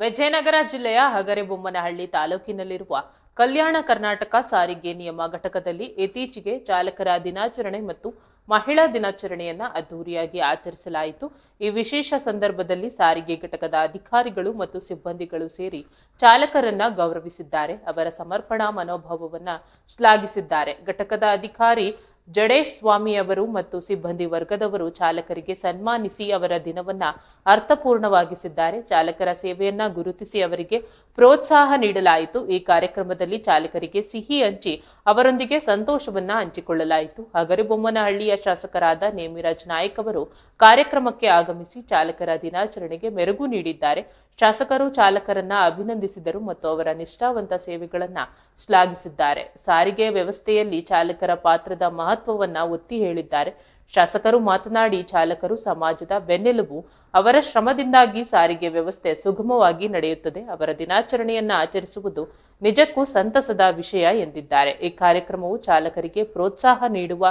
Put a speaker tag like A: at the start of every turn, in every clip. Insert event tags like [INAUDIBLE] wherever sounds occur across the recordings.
A: ವಿಜಯನಗರ ಜಿಲ್ಲೆಯ ಹಗರೆಬೊಮ್ಮನಹಳ್ಳಿ ತಾಲೂಕಿನಲ್ಲಿರುವ ಕಲ್ಯಾಣ ಕರ್ನಾಟಕ ಸಾರಿಗೆ ನಿಯಮ ಘಟಕದಲ್ಲಿ ಇತ್ತೀಚೆಗೆ ಚಾಲಕರ ದಿನಾಚರಣೆ ಮತ್ತು ಮಹಿಳಾ ದಿನಾಚರಣೆಯನ್ನು ಅದ್ದೂರಿಯಾಗಿ ಆಚರಿಸಲಾಯಿತು. ಈ ವಿಶೇಷ ಸಂದರ್ಭದಲ್ಲಿ ಸಾರಿಗೆ ಘಟಕದ ಅಧಿಕಾರಿಗಳು ಮತ್ತು ಸಿಬ್ಬಂದಿಗಳು ಸೇರಿ ಚಾಲಕರನ್ನ ಗೌರವಿಸಿದ್ದಾರೆ. ಅವರ ಸಮರ್ಪಣಾ ಮನೋಭಾವವನ್ನು ಶ್ಲಾಘಿಸಿದ್ದಾರೆ. ಘಟಕದ ಅಧಿಕಾರಿ ಜಡೇಶ್ ಸ್ವಾಮಿ ಅವರು ಮತ್ತು ಸಿಬ್ಬಂದಿ ವರ್ಗದವರು ಚಾಲಕರಿಗೆ ಸನ್ಮಾನಿಸಿ ಅವರ ದಿನವನ್ನ ಅರ್ಥಪೂರ್ಣವಾಗಿಸಿದ್ದಾರೆ. ಚಾಲಕರ ಸೇವೆಯನ್ನ ಗುರುತಿಸಿ ಅವರಿಗೆ ಪ್ರೋತ್ಸಾಹ ನೀಡಲಾಯಿತು. ಈ ಕಾರ್ಯಕ್ರಮದಲ್ಲಿ ಚಾಲಕರಿಗೆ ಸಿಹಿ ಹಂಚಿ ಅವರೊಂದಿಗೆ ಸಂತೋಷವನ್ನ ಹಂಚಿಕೊಳ್ಳಲಾಯಿತು. ಹಗರಿಬೊಮ್ಮನಹಳ್ಳಿಯ ಶಾಸಕರಾದ ನೇಮಿರಾಜ್ ನಾಯಕ್ ಅವರು ಕಾರ್ಯಕ್ರಮಕ್ಕೆ ಆಗಮಿಸಿ ಚಾಲಕರ ದಿನಾಚರಣೆಗೆ ಮೆರುಗು ನೀಡಿದ್ದಾರೆ. ಶಾಸಕರು ಚಾಲಕರನ್ನ ಅಭಿನಂದಿಸಿದರು ಮತ್ತು ಅವರ ನಿಷ್ಠಾವಂತ ಸೇವೆಗಳನ್ನ ಶ್ಲಾಘಿಸಿದ್ದಾರೆ. ಸಾರಿಗೆ ವ್ಯವಸ್ಥೆಯಲ್ಲಿ ಚಾಲಕರ ಪಾತ್ರದ ಮಹತ್ವವನ್ನ ಒತ್ತಿ ಹೇಳಿದ್ದಾರೆ. ಶಾಸಕರು ಮಾತನಾಡಿ, ಚಾಲಕರು ಸಮಾಜದ ಬೆನ್ನೆಲುಬು ಅವರ ಶ್ರಮದಿಂದಾಗಿ ಸಾರಿಗೆ ವ್ಯವಸ್ಥೆ ಸುಗಮವಾಗಿ ನಡೆಯುತ್ತದೆ. ಅವರ ದಿನಾಚರಣೆಯನ್ನು ಆಚರಿಸುವುದು ನಿಜಕ್ಕೂ ಸಂತಸದ ವಿಷಯ ಎಂದಿದ್ದಾರೆ. ಈ ಕಾರ್ಯಕ್ರಮವು ಚಾಲಕರಿಗೆ ಪ್ರೋತ್ಸಾಹ ನೀಡುವ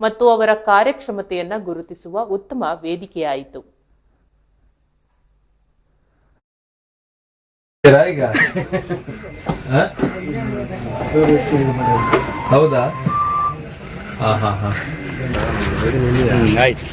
A: ಮತ್ತು ಅವರ ಕಾರ್ಯಕ್ಷಮತೆಯನ್ನು ಗುರುತಿಸುವ ಉತ್ತಮ ವೇದಿಕೆಯಾಯಿತು. [LAUGHS]
B: ಹೌದಾ? ಹಾ ಹಾ ಹಾ
C: ಆಯ್ತು